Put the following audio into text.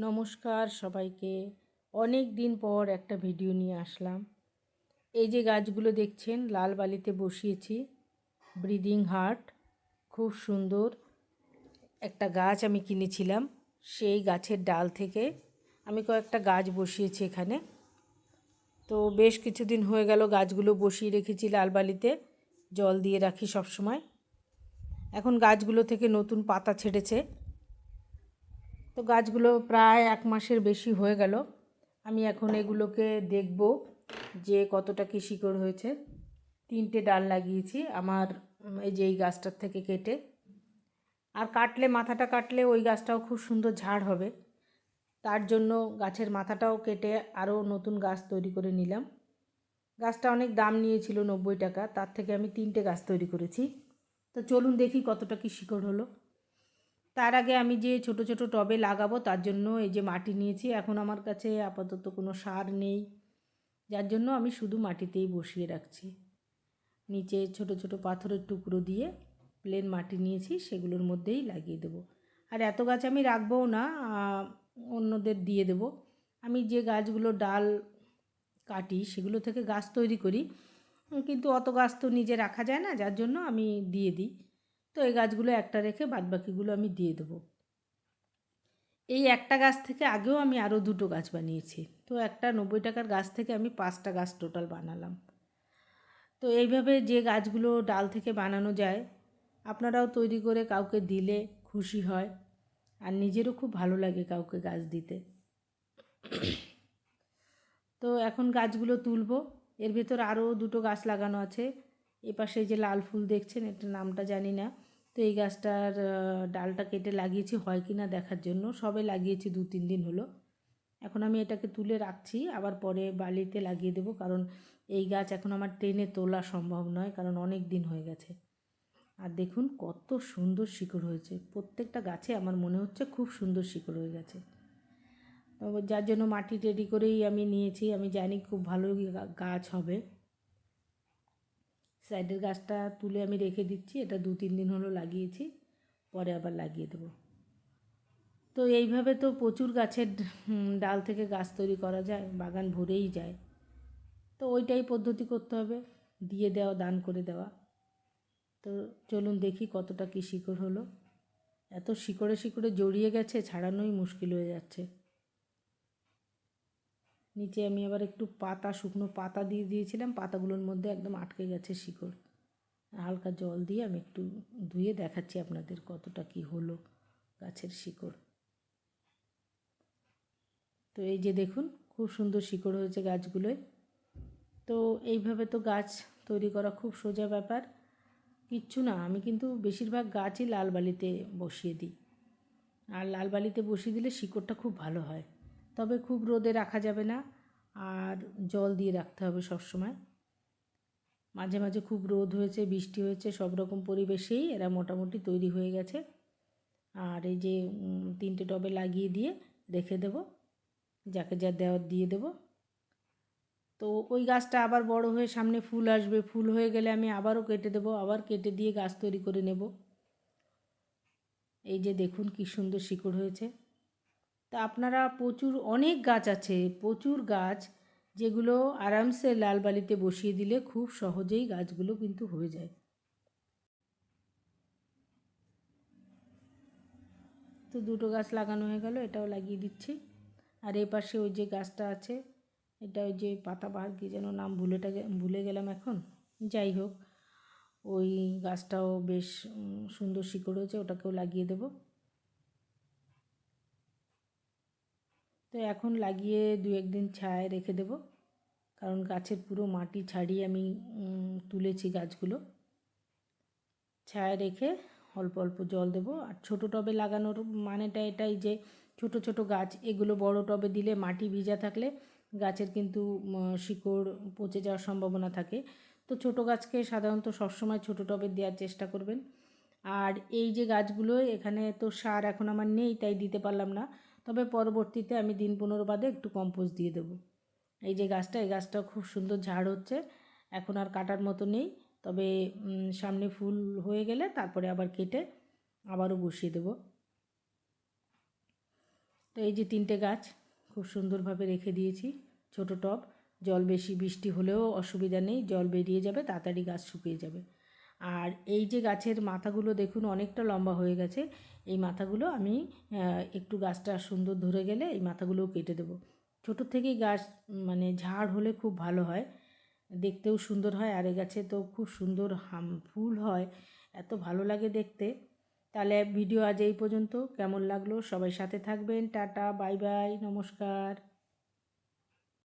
নমস্কার সবাইকে। অনেক দিন পর একটা ভিডিও নিয়ে আসলাম। এই যে গাছগুলো দেখছেন, লাল বালিতে বসিয়েছি। ব্রিদিং হার্ট, খুব সুন্দর। একটা গাছ আমি কিনেছিলাম, সেই গাছের ডাল থেকে। আমি কয়েকটা গাছ বসিয়েছি এখানে। তো বেশ কিছুদিন হয়ে গেল গাছগুলো বসিয়ে রেখেছি লাল বালিতে। জল দিয়ে রাখি সব সময় এখন গাছগুলো থেকে নতুন পাতা ছেড়েছে। তো গাছগুলো প্রায় এক মাসের বেশি হয়ে গেল। আমি এখন এগুলোকে দেখব যে কতটা কী শিকড় হয়েছে। তিনটে ডাল লাগিয়েছি আমার এই যে এই গাছটার থেকে কেটে। আর কাটলে, মাথাটা কাটলে ওই গাছটাও খুব সুন্দর ঝাড় হবে। তার জন্য গাছের মাথাটাও কেটে আরও নতুন গাছ তৈরি করে নিলাম। গাছটা অনেক দাম নিয়েছিল নব্বই টাকা, তার থেকে আমি তিনটে গাছ তৈরি করেছি। তো চলুন দেখি কতটা কী শিকড় হলো। তার আগে আমি যে ছোট ছোট টবে লাগাবো, তার জন্য এই যে মাটি নিয়েছি, এখন আমার কাছে আপাতত কোনো সার নেই। যার জন্য আমি শুধু মাটিতেই বসিয়ে রাখছি। নিচে ছোট ছোট পাথরের টুকরো দিয়ে প্লেন মাটি নিয়েছি, সেগুলোর মধ্যেই লাগিয়ে দেবো। আর এত গাছ আমি রাখবও না অন্যদের দিয়ে দেবো। আমি যে গাছগুলো ডাল কাটি, সেগুলো থেকে গাছ তৈরি করি। কিন্তু অত গাছ তো নিজে রাখা যায় না, যার জন্য আমি দিয়ে দিই। তো এই গাছগুলো একটা রেখে বাদবাকিগুলো আমি দিয়ে দেবো। এই একটা গাছ থেকে আগেও আমি আরও দুটো গাছ বানিয়েছি। তো একটা নব্বই টাকার গাছ থেকে আমি পাঁচটা গাছ টোটাল বানালাম। তো এইভাবে যে গাছগুলো ডাল থেকে বানানো যায়, আপনারাও তৈরি করে কাউকে দিলে খুশি হয় আর নিজেরও খুব ভালো লাগে কাউকে গাছ দিতে। তো এখন গাছগুলো তুলবো। এর ভেতর আরও দুটো গাছ লাগানো আছে। এপাশে যে লাল ফুল দেখছেন এটা নামটা জানি না। তো এই গাছটার ডালটা কেটে লাগিয়েছি হয় কি না দেখার জন্য। সবে লাগিয়েছি দু তিন দিন হলো। এখন আমি এটাকে তুলে রাখছি, আবার পরে বালিতে লাগিয়ে দেবো, কারণ এই গাছ এখন আমার ট্রেনে তোলা সম্ভব নয়, কারণ অনেক দিন হয়ে গেছে। আর দেখুন কত সুন্দর শিকড় হয়েছে। প্রত্যেকটা গাছে আমার মনে হচ্ছে খুব সুন্দর শিকড় হয়ে গেছে। যার জন্য মাটি রেডি করেই আমি নিয়েছি। আমি জানি খুব ভালো গাছ হবে। সাইডের গাছটা তুলে আমি রেখে দিচ্ছি, এটা দু তিন দিন হলো লাগিয়েছি, পরে আবার লাগিয়ে দেবো। তো এইভাবে তো প্রচুর গাছের ডাল থেকে গাছ তৈরি করা যায়, বাগান ভরেই যায়। তো ওইটাই পদ্ধতি করতে হবে, দিয়ে দেওয়া, দান করে দেওয়া। তো চলুন দেখি কতটা কী শিকড় হলো। এত শিকড়ে শিকড়ে জড়িয়ে গেছে, ছাড়ানোই মুশকিল হয়ে যাচ্ছে। নিচে আমি আবার একটু পাতা, শুকনো পাতা দিয়ে দিয়েছিলাম। পাতাগুলোর মধ্যে একদম আটকে গেছে শিকড়। হালকা জল দিয়ে আমি একটু ধুয়ে দেখাচ্ছি আপনাদের কতটা কি হলো গাছের শিকড়। তো এই যে দেখুন, খুব সুন্দর শিকড় হয়েছে গাছগুলোয়। তো এইভাবে তো গাছ তৈরি করা খুব সোজা ব্যাপার। কিচ্ছু না, আমি কিন্তু বেশিরভাগ গাছই লাল বালিতে বসিয়ে দিই। আর লাল বালিতে বসিয়ে দিলে শিকড়টা খুব ভালো হয়। তবে খুব রোদে রাখা যাবে না আর জল দিয়ে রাখতে হবে সবসময়। মাঝে মাঝে খুব রোদ হয়েছে, বৃষ্টি হয়েছে, সব রকম পরিবেশেই এরা মোটামুটি তৈরি হয়ে গেছে। আর এই যে তিনটে টবে লাগিয়ে দিয়ে রেখে দেব, যাকে যা দেওয়ার দিয়ে দেব। তো ওই গাছটা আবার বড় হয়ে সামনে ফুল আসবে, ফুল হয়ে গেলে আমি আবারও কেটে দেবো, আবার কেটে দিয়ে গাছ তৈরি করে নেব। এই যে দেখুন কি সুন্দর শিকড় হয়েছে। তা আপনারা প্রচুর, অনেক গাছ আছে, প্রচুর গাছ যেগুলো আরামসে লাল বালিতে বসিয়ে দিলে খুব সহজেই গাছগুলো কিন্তু হয়ে যায়। তো দুটো গাছ লাগানো হয়ে গেল, এটাও লাগিয়ে দিচ্ছি। আর এই পাশে ওই যে গাছটা আছে, এটা ওই যে পাতা পাতাবাহার কি যেন নাম ভুলেটা ভুলে গেলাম এখন। যাই হোক, ওই গাছটাও বেশ সুন্দর শিকড় হয়েছে, ওটাকেও লাগিয়ে দেবো। তো এখন লাগিয়ে দু একদিন ছায় রেখে দেব। কারণ গাছের পুরো মাটি ছাড়িয়ে আমি তুলেছি গাছগুলো। ছায় রেখে অল্প অল্প জল দেবো। আর ছোটো টবে লাগানোর মানেটা এটাই যে, ছোট ছোট গাছ, এগুলো বড় টবে দিলে মাটি ভিজা থাকলে গাছের কিন্তু শিকড় পচে যাওয়ার সম্ভাবনা থাকে। তো ছোট গাছকে সাধারণত সবসময় ছোট টবে দেওয়ার চেষ্টা করবেন। আর এই যে গাছগুলো, এখানে তো সার এখন আমার নেই, তাই দিতে পারলাম না। তবে পরবর্তীতে আমি দিন পনেরো বাদে একটু কম্পোস্ট দিয়ে দেবো। এই যে গাছটা, এই গাছটা খুব সুন্দর ঝাড় হচ্ছে। এখন আর কাটার মতো নেই। তবে সামনে ফুল হয়ে গেলে তারপরে আবার কেটে আবারও বসিয়ে দেবো। তো এই যে তিনটে গাছ, খুব সুন্দরভাবে রেখে দিয়েছি। ছোট টব, জল বেশি বৃষ্টি হলেও অসুবিধা নেই। জল বেরিয়ে যাবে, তাড়াতাড়ি গাছ শুকিয়ে যাবে। আর এই যে গাছের মাথাগুলো দেখুন অনেকটা লম্বা হয়ে গেছে, এই মাথাগুলো আমি একটু গাছটা সুন্দর ধরে গেলে এই মাথাগুলোও কেটে দেবো। ছোটো থেকেই গাছ মানে ঝাড় হলে খুব ভালো হয়, দেখতেও সুন্দর হয়, আর এ গাছে তো খুব সুন্দর হাম, ফুল হয়, এত ভালো লাগে দেখতে। তাহলে ভিডিও আজ এই পর্যন্ত, কেমন লাগল? সবাই সাথে থাকবেন, টাটা, বাই বাই, নমস্কার।